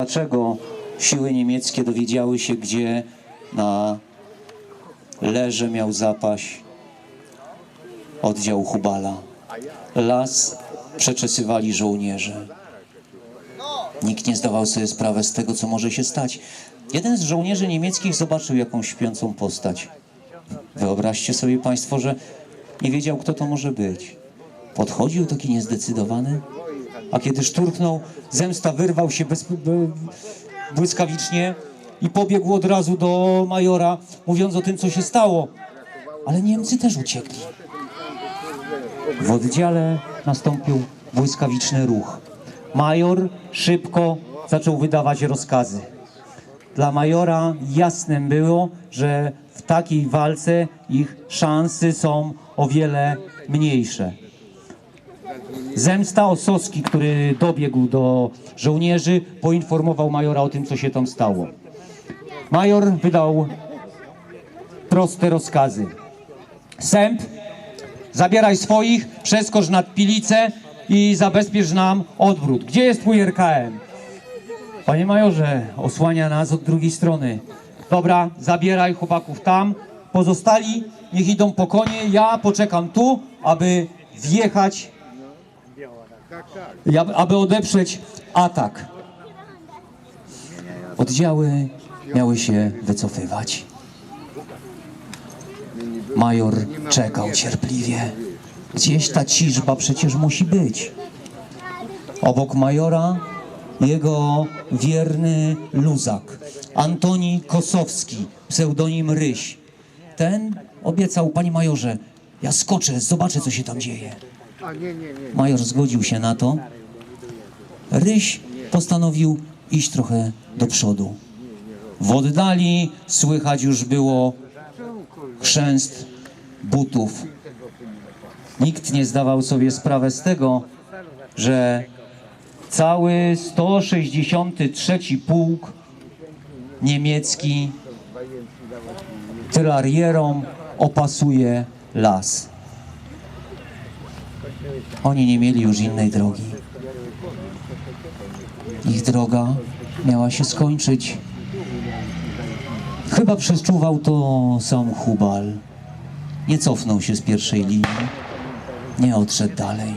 Dlaczego siły niemieckie dowiedziały się, gdzie na leże miał zapaść oddział Hubala? Las przeczesywali żołnierze. Nikt nie zdawał sobie sprawy z tego, co może się stać. Jeden z żołnierzy niemieckich zobaczył jakąś śpiącą postać. Wyobraźcie sobie Państwo, że nie wiedział, kto to może być. Podchodził taki niezdecydowany, a kiedy szturchnął, zemsta wyrwał się bez, błyskawicznie i pobiegł od razu do majora, mówiąc o tym, co się stało. Ale Niemcy też uciekli. W oddziale nastąpił błyskawiczny ruch. Major szybko zaczął wydawać rozkazy. Dla majora jasnym było, że w takiej walce ich szanse są o wiele mniejsze. Zemsta Osowski, który dobiegł do żołnierzy, poinformował majora o tym, co się tam stało. Major wydał proste rozkazy. Sęp, zabieraj swoich, przeskocz nad Pilicę i zabezpiecz nam odwrót. Gdzie jest twój RKM? Panie majorze, osłania nas od drugiej strony. Dobra, zabieraj chłopaków tam. Pozostali niech idą po konie. Ja poczekam tu, aby wjechać, aby- odeprzeć atak. Oddziały miały się wycofywać. Major czekał cierpliwie. Gdzieś ta ciżba przecież musi być. Obok majora jego wierny luzak, Antoni Kosowski, pseudonim Ryś. Ten obiecał, panie majorze, ja skoczę, zobaczę, co się tam dzieje. Major zgodził się na to. Ryś postanowił iść trochę do przodu. W oddali słychać już było chrzęst butów. Nikt nie zdawał sobie sprawy z tego, że cały 163 pułk niemiecki tylarierą opasuje las. Oni nie mieli już innej drogi. Ich droga miała się skończyć. Chyba przeczuwał to sam Hubal. Nie cofnął się z pierwszej linii. Nie odszedł dalej.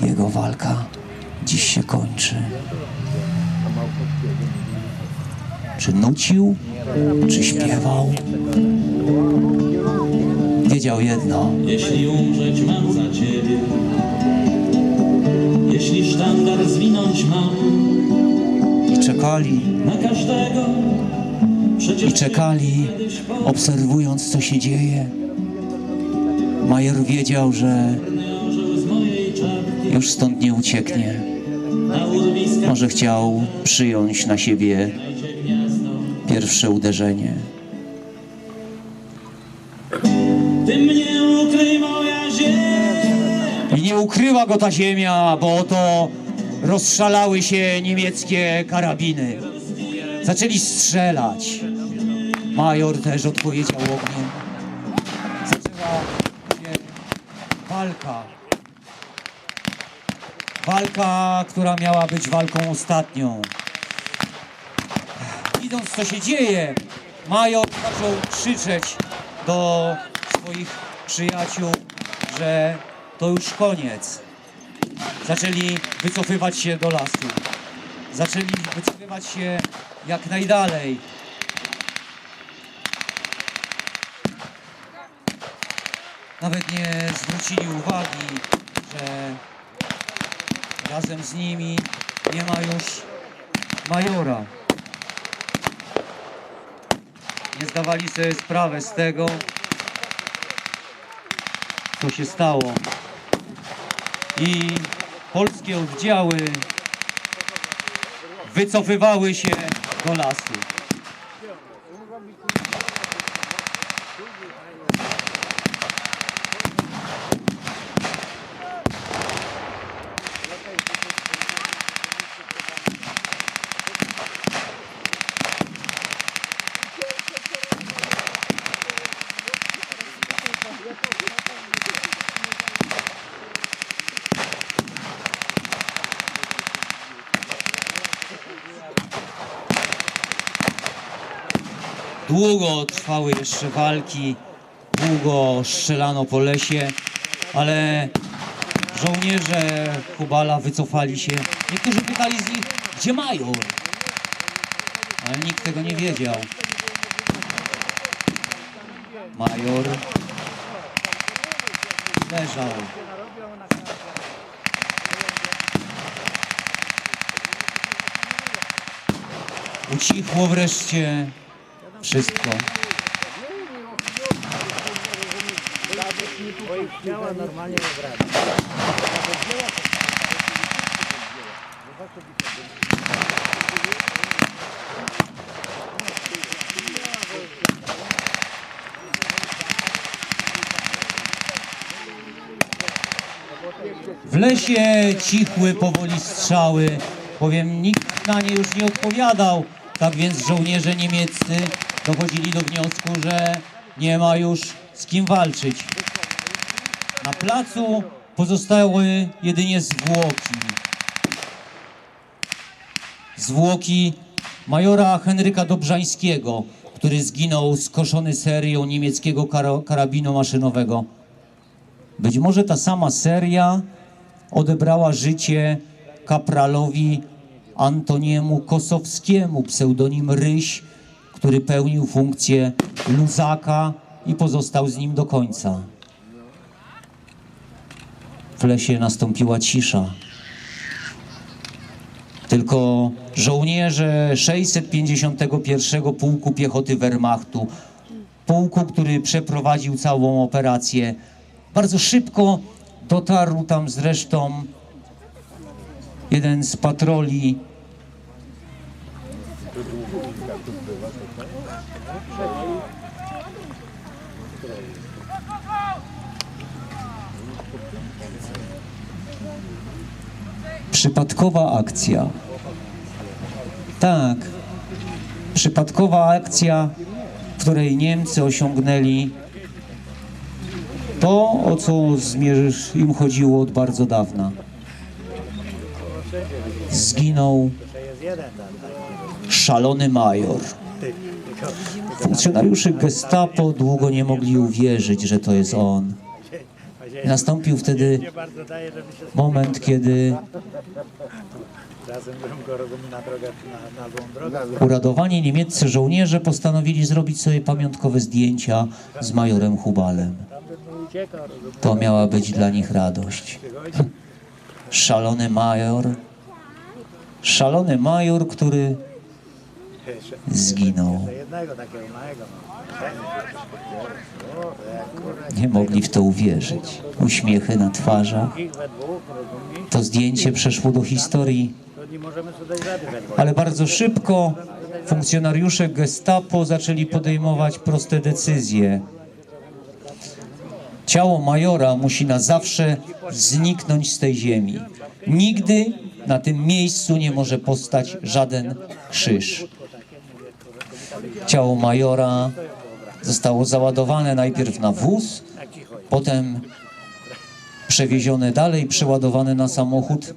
Jego walka dziś się kończy. Czy nucił, czy śpiewał? Wiedział jedno. Jeśli umrzeć mam za ciebie, jeśli sztandar zwinąć mam I czekali, na każdego, i czekali, obserwując, co się dzieje. Major wiedział, że już stąd nie ucieknie. Może chciał przyjąć na siebie pierwsze uderzenie. Ukryła go ta ziemia, bo oto rozszalały się niemieckie karabiny. Zaczęli strzelać. Major też odpowiedział ogniem. Zaczęła się walka. Walka, która miała być walką ostatnią. Widząc co się dzieje, Major zaczął krzyczeć do swoich przyjaciół, że to już koniec. Zaczęli wycofywać się do lasu. Zaczęli wycofywać się jak najdalej. Nawet nie zwrócili uwagi, że razem z nimi nie ma już majora. Nie zdawali sobie sprawy z tego, co się stało. I polskie oddziały wycofywały się do lasu. Długo trwały jeszcze walki, długo strzelano po lesie, ale żołnierze Hubala wycofali się. Niektórzy pytali z nich, gdzie major? Ale nikt tego nie wiedział. Major leżał. Ucichło wreszcie wszystko. W lesie cichły powoli strzały, bowiem nikt na nie już nie odpowiadał. Tak więc żołnierze niemieccy dochodzili do wniosku, że nie ma już z kim walczyć. Na placu pozostały jedynie zwłoki. Zwłoki majora Henryka Dobrzańskiego, który zginął skoszony serią niemieckiego karabinu maszynowego. Być może ta sama seria odebrała życie kapralowi Antoniemu Kosowskiemu, pseudonim Ryś, który pełnił funkcję luzaka i pozostał z nim do końca. W lesie nastąpiła cisza. Tylko żołnierze 651 Pułku Piechoty Wehrmachtu, pułku, który przeprowadził całą operację, bardzo szybko dotarł tam zresztą jeden z patroli Przypadkowa akcja. Tak. Przypadkowa akcja, w której Niemcy osiągnęli to, o co zmierz im chodziło od bardzo dawna. Zginął szalony major. Funkcjonariusze gestapo długo nie mogli uwierzyć, że to jest on. Nastąpił wtedy moment, kiedy uradowani niemieccy żołnierze postanowili zrobić sobie pamiątkowe zdjęcia z majorem Hubalem. To miała być dla nich radość. Szalony major, szalony major, który zginął. Nie mogli w to uwierzyć. Uśmiechy na twarzach. To zdjęcie przeszło do historii, ale bardzo szybko funkcjonariusze gestapo zaczęli podejmować proste decyzje. Ciało majora musi na zawsze zniknąć z tej ziemi. Nigdy na tym miejscu nie może postać żaden krzyż. Ciało majora zostało załadowane najpierw na wóz, potem przewiezione dalej, przeładowane na samochód